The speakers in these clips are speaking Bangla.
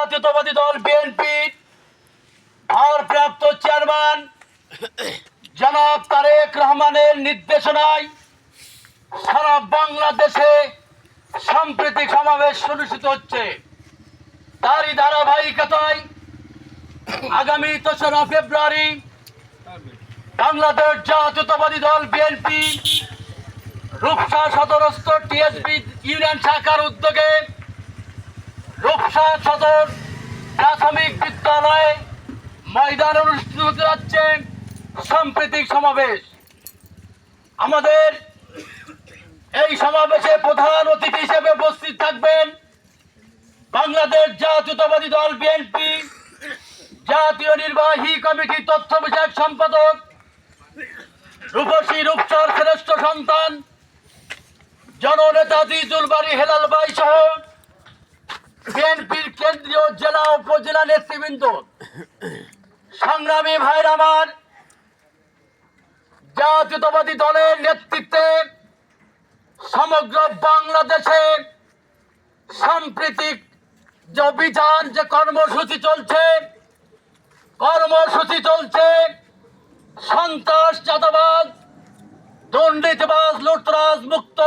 জাতীয়তাবাদী দল বিএনপি, ভারপ্রাপ্ত চেয়ারম্যান জনাব তারেক রহমানের নির্দেশনায় সারা বাংলাদেশে সাম্প্রতিক সমাবেশ অনুষ্ঠিত হচ্ছে। তারই ধারাবাহিকতায় আগামী তেসরা ফেব্রুয়ারি বাংলাদেশ জাতীয়তাবাদী দল বিএনপি রূপসা সদরস্থ টিএসবি ইউনিয়ন শাখার উদ্যোগে রূপসা সদর প্রাথমিক বিদ্যালয়ে ময়দান অনুষ্ঠিত হতে সাম্প্রতিক সমাবেশ। আমাদের এই সমাবেশে প্রধান অতিথি হিসেবে উপস্থিত থাকবেন বাংলাদেশ জাতীয়তাবাদী দল বিএনপি, জাতীয় নির্বাহী কমিটি তথ্য বিষয়ক সম্পাদক, রূপসী রূপসার শ্রেষ্ঠ সন্তান, জননেতা দিজুল বাড়ি হেলাল বাই সহ জেলা উপজেলা নেতৃবৃন্দ। সংগ্রামী ভাইর আমার জাতীয়তাবাদী দলের নেতৃত্বে সমগ্র বাংলাদেশে সাম্প্রতিক যে অভিযান, যে কর্মসূচি চলছে কর্মসূচি চলছে, সন্ত্রাস, চাঁদাবাজ, দুর্নীতিবাজ, লুটরাজ মুক্ত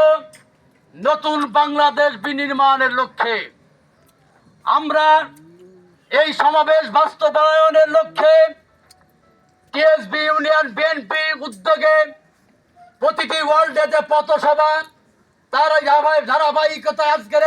নতুন বাংলাদেশ বিনির্মাণের লক্ষ্যে আমরা এই সমাবেশ বাস্তবায়নের লক্ষ্যে টিএসবি ইউনিয়ন বিএনপি উদ্যোগে প্রতিটি ওয়ার্ল্ডে যে পথসভা, তার ধারাবাহিকতা আজকের